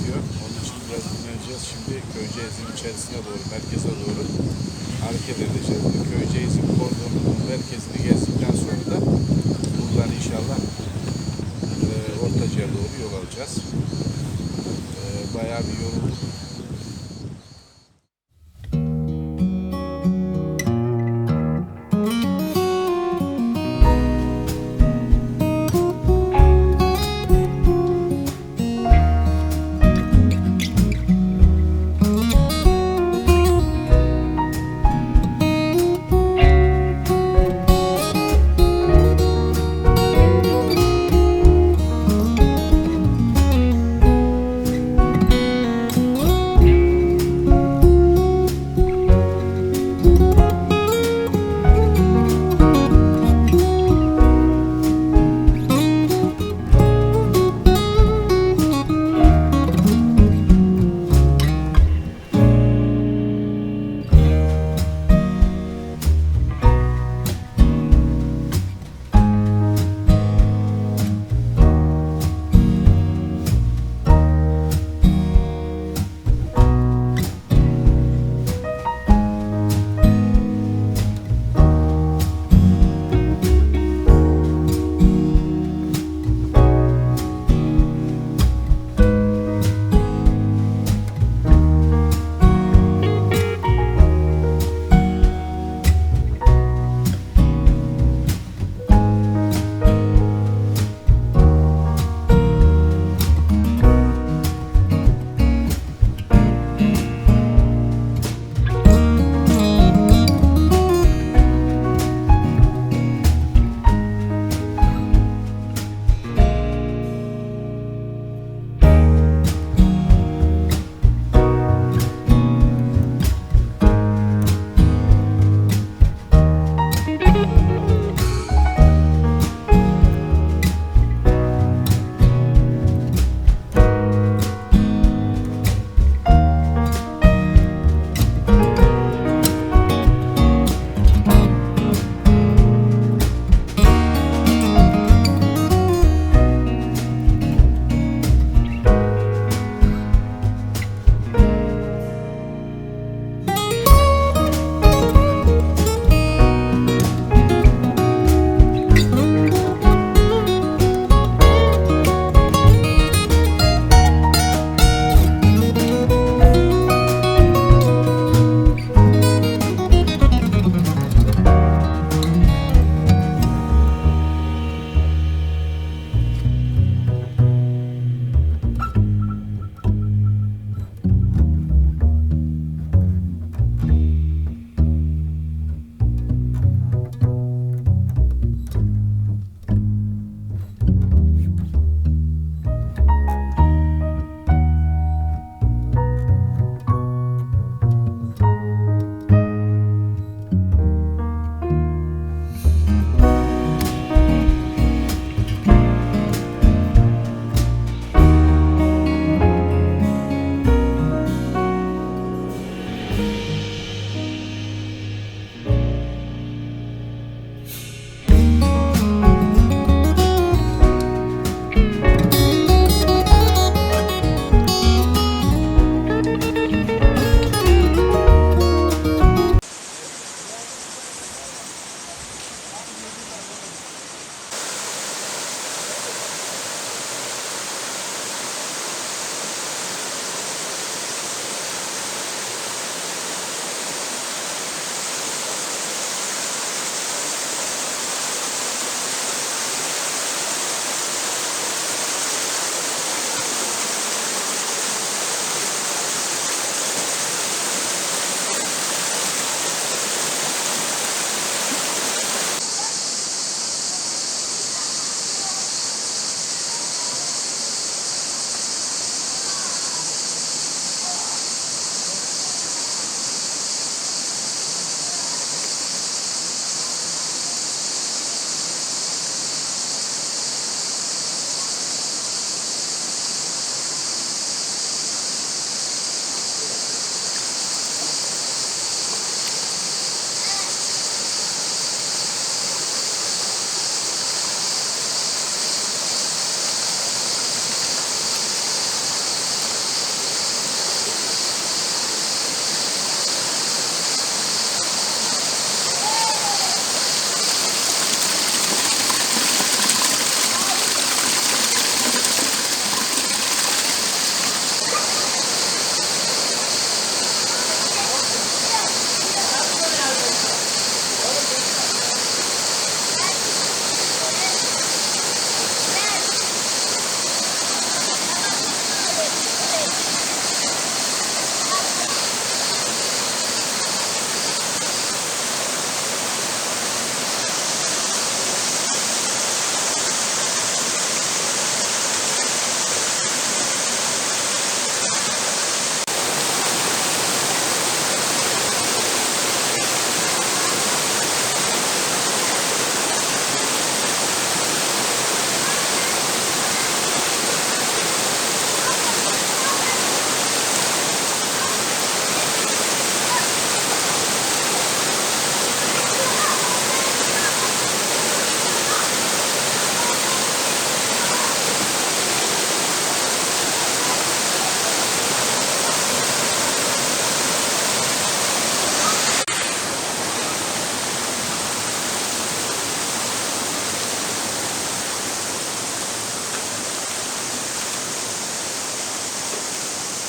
serinletiyor. Onun için biraz dinleneceğiz. Şimdi Köyceğiz'in içerisine doğru, merkeze doğru hareket edeceğiz. Köyceğiz'in kordonunun merkezini gezdikten sonra da buradan inşallah e, Ortaca'ya doğru yol alacağız. E, bayağı bir yorulduk.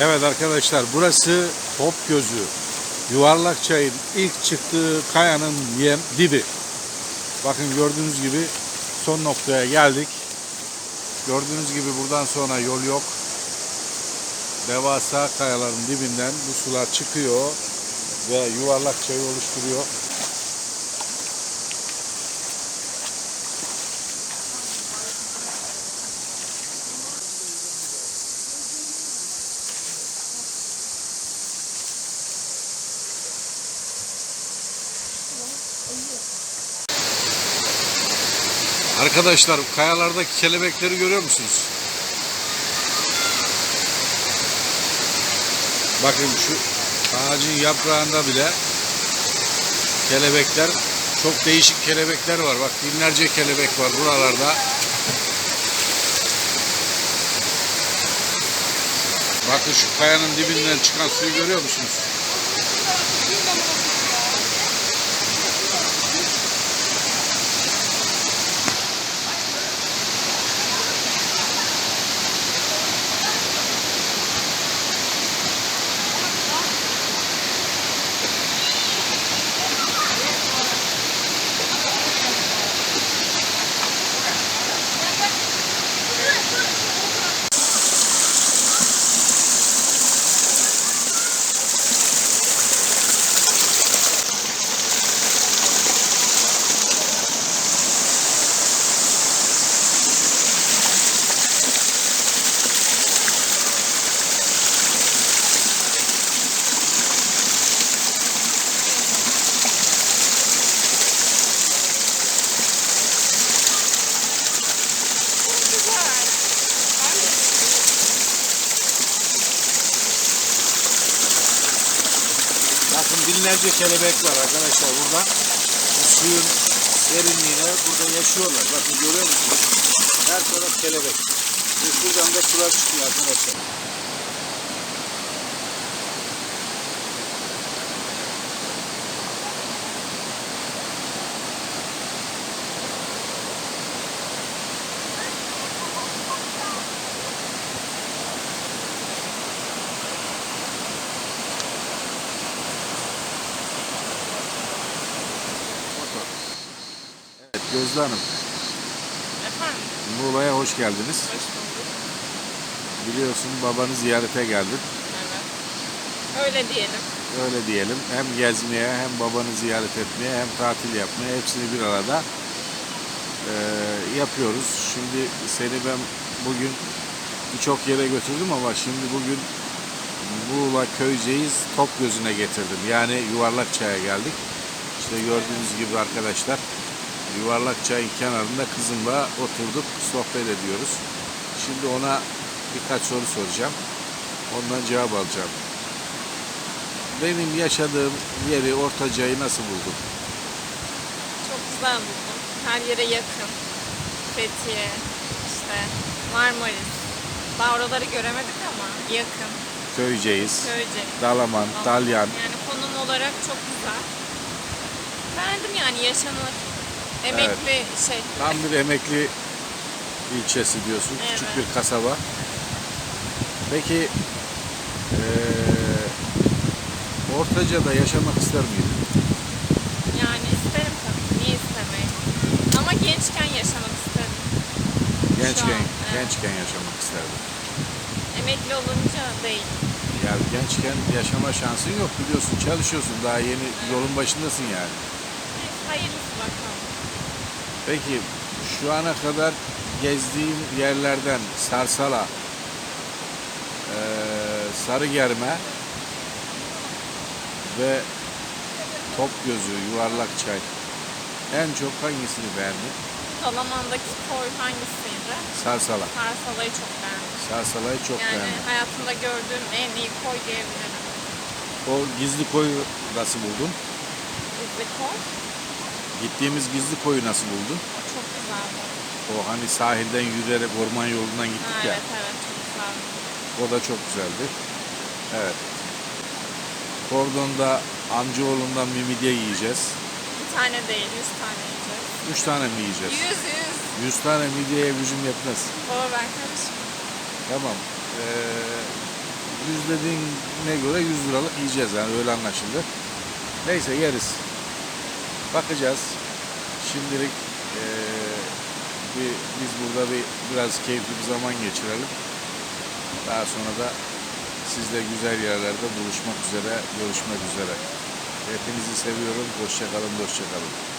Evet arkadaşlar burası Top Gözü. Yuvarlak çayın ilk çıktığı kayanın yem, dibi. Bakın gördüğünüz gibi son noktaya geldik. Gördüğünüz gibi buradan sonra yol yok. Devasa kayaların dibinden bu sular çıkıyor ve yuvarlak çayı oluşturuyor. Arkadaşlar kayalardaki kelebekleri görüyor musunuz? Bakın şu ağacın yaprağında bile kelebekler çok değişik kelebekler var. Bak binlerce kelebek var buralarda. Bakın şu kayanın dibinden çıkan suyu görüyor musunuz? Bakın binlerce kelebek var arkadaşlar burada. Bu suyun derinliğine burada yaşıyorlar. Bakın görüyor musunuz? Her taraf kelebek. Ve şuradan da sular çıkıyor arkadaşlar. Gözde Hanım, Efendim, Muğla'ya hoş geldiniz. hoş bulduk. Biliyorsun babanı ziyarete geldin. Evet. Öyle diyelim. Öyle diyelim. Hem gezmeye hem babanı ziyaret etmeye hem tatil yapmaya hepsini bir arada eee, yapıyoruz. Şimdi seni ben bugün birçok yere götürdüm ama şimdi bugün Muğla Köyceğiz Top Gözü'ne getirdim. Yani Yuvarlak Çay'a geldik. İşte gördüğünüz gibi arkadaşlar Yuvarlak Çay'ın kenarında kızımla oturduk sohbet ediyoruz. Şimdi ona birkaç soru soracağım. Ondan cevap alacağım. Benim yaşadığım yeri Ortaca'yı nasıl buldun? Çok güzel buldum. Her yere yakın. Fethiye, işte Marmaris. Daha oraları göremedik ama yakın. Köyceğiz, Köyce. Dalaman, Dalyan. Yani konum olarak çok güzel. Beğendim yani yaşanır. Emekli şey. Tam bir emekli ilçesi diyorsun. Küçük Evet. bir kasaba. Peki eee Ortaca'da yaşamak ister miydin? Yani isterim tabii. Niye istemeyim? Ama gençken yaşamak isterim. Gençken, evet. gençken yaşamak isterdim. Emekli olunca değil. Yani gençken yaşama şansın yok biliyorsun. Çalışıyorsun daha yeni yolun başındasın yani. Hayırlısı. Peki şu ana kadar gezdiğin yerlerden Sarsala, eee Sarıgerme ve Topgözü, Yuvarlak Çay en çok hangisini beğendin? Dalaman'daki koy hangisiydi? Sarsala. Sarsalayı çok beğendim. Sarsala'yı çok yani beğendim. hayatımda gördüğüm en iyi koy diyebilirim. O gizli koyu nasıl buldun? Gizli koy. Gittiğimiz gizli koyu nasıl buldun? O çok güzeldi. O hani sahilden yürüyerek orman yolundan Ha, gittik ya. evet evet çok güzeldi. O da çok güzeldi. Evet. Kordon'da amcaoğlundan bir midye yiyeceğiz. Bir tane değil, yüz tane yiyeceğiz. Üç tane mi yiyeceğiz? Yüz yüz. Yüz tane midyeye gücüm yetmez. Baba ben karışmam. Tamam. Ee, yüz dediğine göre 100 liralık yiyeceğiz yani öyle anlaşıldı. Neyse yeriz. Bakacağız. Şimdilik eee, bir, biz burada bir biraz keyifli bir zaman geçirelim. Daha sonra da sizle güzel yerlerde buluşmak üzere, görüşmek üzere. Hepinizi seviyorum. Hoşçakalın, hoşçakalın.